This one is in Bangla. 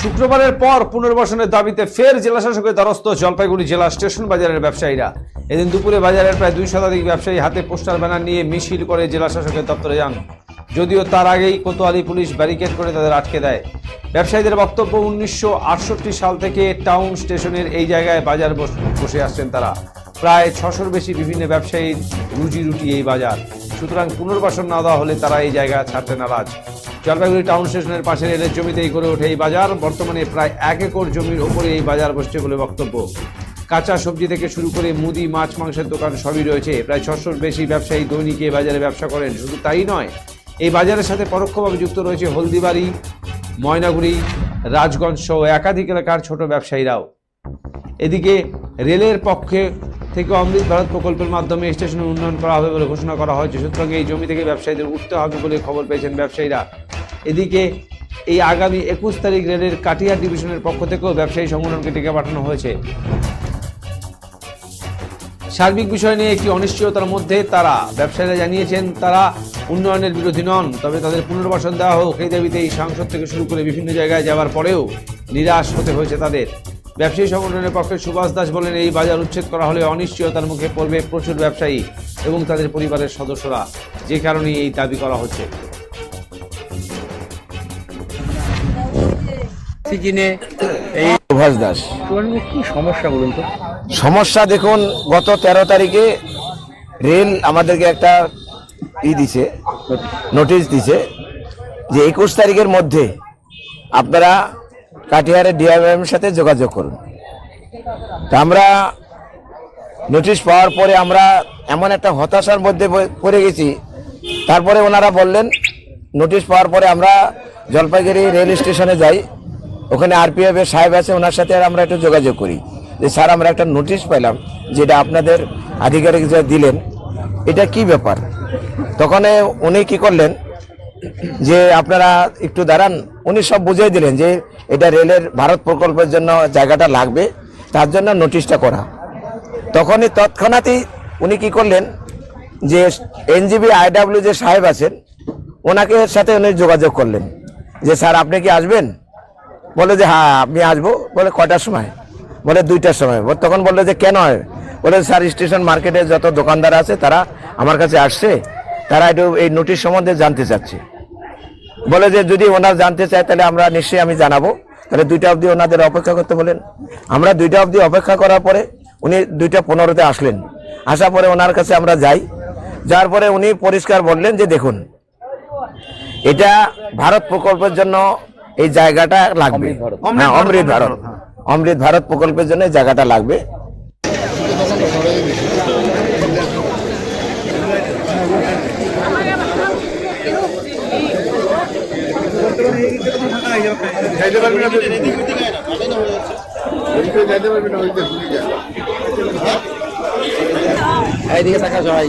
শুক্রবারের পর পুনর্বাসনের দাবিতে ফের জেলাশাসকের দ্বারস্থ জলপাইগুড়ি জেলা স্টেশন বাজারের ব্যবসায়ীরা। এদিন দুপুরে বাজারের প্রায় দুই শতাধিক ব্যবসায়ী হাতে পোস্টার ব্যানার নিয়ে মিছিল করে জেলাশাসকের দপ্তরে যান। যদিও তার আগেই কোতোয়ালি পুলিশ ব্যারিকেড করে তাদের আটকে দেয়। ব্যবসায়ীদের বক্তব্য উনিশশো আটষট্টি সাল থেকে টাউন স্টেশনের এই জায়গায় বাজার বস- বসে আসছেন তারা। প্রায় ছশোর বেশি বিভিন্ন ব্যবসায়ীর রুজি রুটি এই বাজার। সুতরাং পুনর্বাসন না দেওয়া হলে তারা এই জায়গা ছাড়তে নারাজ। জলপাইগুড়ি টাউন স্টেশনের পাশে রেলের জমিতেই গড়ে ওঠে এই বাজার। বর্তমানে প্রায় এক একর জমির ওপরে এই বাজার বসছে বলে বক্তব্য। কাঁচা সবজি থেকে শুরু করে মুদি, মাছ, মাংসের দোকান সবই রয়েছে। প্রায় ছশোর বেশি ব্যবসায়ী দৈনিক এই বাজারে ব্যবসা করেন। শুধু তাই নয় এই বাজারের সাথে পরোক্ষভাবে যুক্ত রয়েছে হলদিবাড়ি, ময়নাগুড়ি, রাজগঞ্জ সহ একাধিক এলাকার ছোট ব্যবসায়ীরাও। এদিকে রেলের পক্ষে থেকে অমৃত ভারত প্রকল্পের মাধ্যমে স্টেশনের উন্নয়ন করা হবে বলে ঘোষণা করা হয়েছে। সুতরাং এই জমি থেকে ব্যবসায়ীদের উঠতে হবে বলে খবর পেয়েছেন ব্যবসায়ীরা। এদিকে এই আগামী একুশ তারিখ রেলের কাটিহার ডিভিশনের পক্ষ থেকেও ব্যবসায়ী সংগঠনকে ডেকে পাঠানো হয়েছে। সার্বিক বিষয় নিয়ে একটি অনিশ্চয়তার মধ্যে তারা, ব্যবসায়ীরা জানিয়েছেন তারা উন্নয়নের বিরোধী নন, তবে তাদের পুনর্বাসন দেওয়া হোক, এই দাবিতে এই সাংসদ থেকে শুরু করে বিভিন্ন জায়গায় যাওয়ার পরেও নিরাশ হতে হয়েছে তাদের। ব্যবসায়ী সংগঠনের পক্ষে সুভাষ দাস বলেন, এই বাজার উচ্ছেদ করা হলে অনিশ্চয়তার মুখে পড়বে প্রচুর ব্যবসায়ী এবং তাদের পরিবারের সদস্যরা। যে কারণে এই দাবি করা হচ্ছে। সিজনে এই সুভাষ দাস। কি সমস্যা বলুন তো? সমস্যা দেখুন গত তেরো তারিখে রেল আমাদেরকে একটা ই দিছে নোটিশ দিছে যে একুশ তারিখের মধ্যে আপনারা কাটিহারের ডিআরএম সাথে যোগাযোগ করুন। তা আমরা নোটিশ পাওয়ার পরে আমরা এমন একটা হতাশার মধ্যে পড়ে গেছি। তারপরে ওনারা বললেন নোটিশ পাওয়ার পরে আমরা জলপাইগুড়ি রেল স্টেশনে যাই। ওখানে আরপিএফ এর সাহেব আছে, ওনার সাথে আমরা একটু যোগাযোগ করি। যে স্যার, আমরা একটা নোটিশ পেলাম যেটা আপনাদের আধিকারিক যা দিলেন, এটা কি ব্যাপার? তখন উনি কি করলেন, যে আপনারা একটু দাঁড়ান, উনি সব বুঝিয়ে দিলেন যে এটা রেলের ভারত প্রকল্পের জন্য জায়গাটা লাগবে, তার জন্য নোটিশটা করা। তখনই তৎক্ষণাৎই উনি কি করলেন, যে এনজিবি আইডাব্লিউ যে সাহেব আছেন, ওনাকে সাথে উনি যোগাযোগ করলেন, যে স্যার, আপনি কি আসবেন? বলে যে হ্যাঁ আমি আসব। বলে, কয়টার সময়? বলে, দুইটার সময়। তখন বলল যে, কেন বলে, স্যার, স্টেশন মার্কেটে যত দোকানদার আছে, তারা আমার কাছে আসছে। তারা একটু এই নোটিশ সম্বন্ধে জানতে চাচ্ছে। বলে যে, যদি ওনার জানতে চায়, তাহলে আমরা নিশ্চয়ই আমি জানাব। তাহলে দুইটা অবধি ওনাদের অপেক্ষা করতে বলেন। আমরা দুইটা অবধি অপেক্ষা করার পরে উনি দুইটা পনেরোতে আসলেন। আসার পরে ওনার কাছে আমরা যাই। যার পরে উনি পরিষ্কার বললেন যে, দেখুন, এটা ভারত প্রকল্পের জন্য এই জায়গাটা লাগবে। হ্যাঁ অমৃত ভারত। অমৃত ভারত প্রকল্পের জন্য এই জায়গাটা লাগবে। এইদিকে থাকা সবাই।